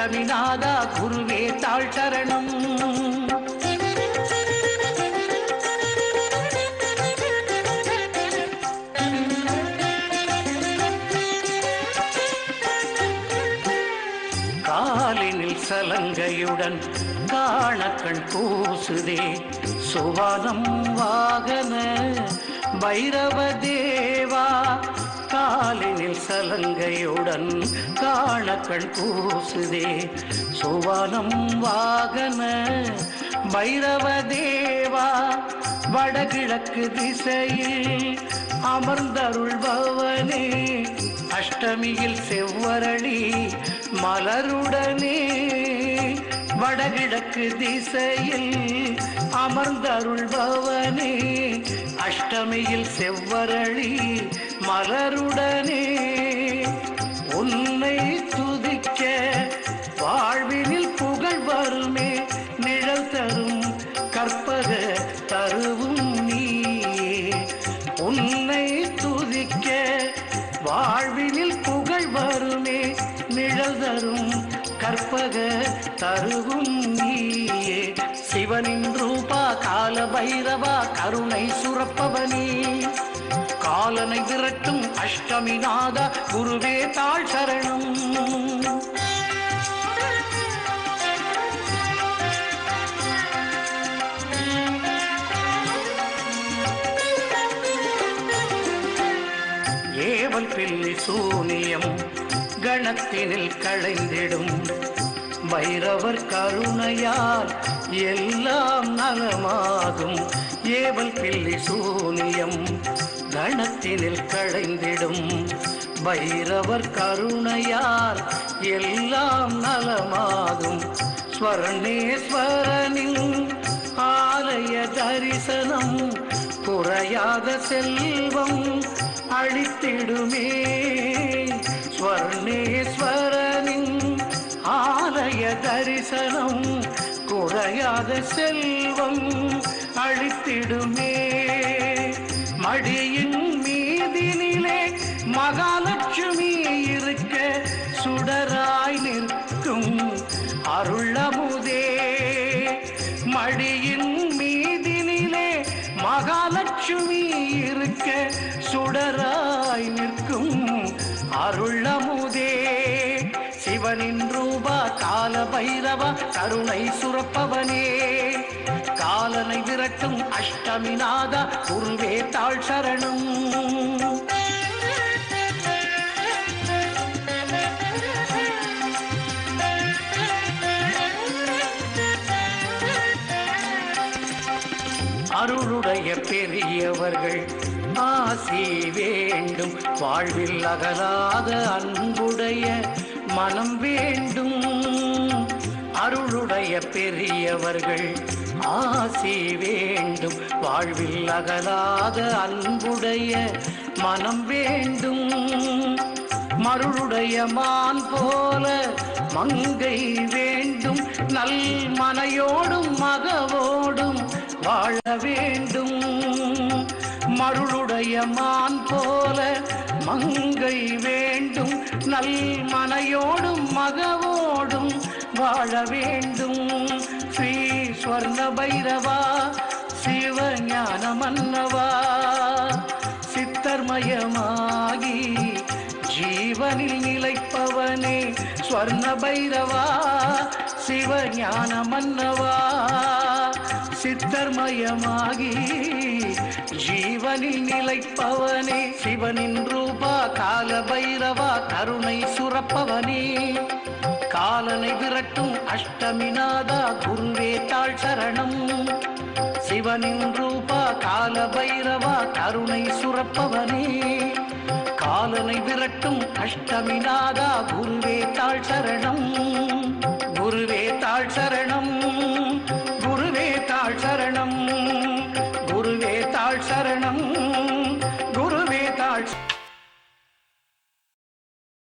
தவிநாதா குருவே தாழ் சரணம் காலினில் சலங்கையுடன் காணக்கண் கூசுதே சுவானம் வாகன பைரவ தேவா. காலினில் சலங்கையுடன் காணக்கண் பூசுதே. சுவானம் வாகன பைரவ தேவா வடகிழக்கு திசையில் அமர்ந்தருள்பவனே. அஷ்டமியில் செவ்வரளி மலருடனே. வடகிழக்கு திசையில் அமர்ந்தருள்பவனே அஷ்டமியில் செவ்வரளி மலருடனே உன்னை துதிக்க வாழ்வினில் புகழ் வருமே நிழல் தரும் கற்பக தருவும் நீ உன்னை துதிக்க வாழ்வினில் புகழ் வருமே நிழல் தரும் கற்பக தருவும் நீயே. சிவனின் ரூபா கால பைரவா கருணை சுரப்பவனே. காலனை விரட்டும் அஷ்டமிநாத குருவே தாழ் சரணம். ஏவல் பில்லி சூனியம் கணத்தினில் களைந்திடும். வைரவர் கருணையால் எல்லாம் நலமாகும். ஏவல் பில்லி சூனியம் கணத்தினில் களைந்திடும். பைரவர் கருணையால் எல்லாம் நலமாகும். ஸ்வர்ணேஸ்வரனின் ஆலய தரிசனம் குறையாத செல்வம் அழித்திடுமே ஸ்வர்ணேஸ்வரனின் ஆலய தரிசனம் குறையாத செல்வம் அழித்திடுமே மடியின் மீதினிலே மகாலட்சுமி இருக்க சுடராய் நிற்கும் அருளமுதே. மடியின் மீதினிலே மகாலட்சுமி இருக்க சுடராய் நிற்கும் அருளமுதே. சிவனின் ரூபா கால பைரவா கருணை சுரப்பவனே. காலனை விரட்டும் அஷ்டமிநாதா குருவே தாழ் சரணம் அருளுடைய பெரியவர்கள் ஆசி வேண்டும் வாழ்வில் அகலாத அன்புடைய மனம் வேண்டும். அருளுடைய பெரியவர்கள் ஆசி வேண்டும் வாழ்வில் அகலாத அன்புடைய மனம் வேண்டும். மருளுடைய மான் போல மங்கை வேண்டும் நல் மனையோடும் மகவோடும் வாழ வேண்டும். மருளுடைய மான் போல மங்கை வேண்டும் நல் மனையோடும் மகவோடும் வாழ வேண்டும். ஸ்ரீ ஸ்வர்ண பைரவா சிவஞான மன்னவா சித்தர்மயமாகி ஜீவனில் நிலைப்பவனே ஸ்வர்ண பைரவா சிவஞான மன்னவா சித்தர்மயமாகி ஜீவனில் நிலைப்பவனே சிவனின் ரூபா கால பைரவா கருணை சுரப்பவனே. காலனை விரட்டும் அஷ்டமிநாதா குருவே தாழ் சரணம். சிவனின் ரூபா கால பைரவா கருணை சுரப்பவனே. காலனை விரட்டும் அஷ்டமிநாதா குருவே தாழ் சரணம். குருவே தாழ் சரணம்.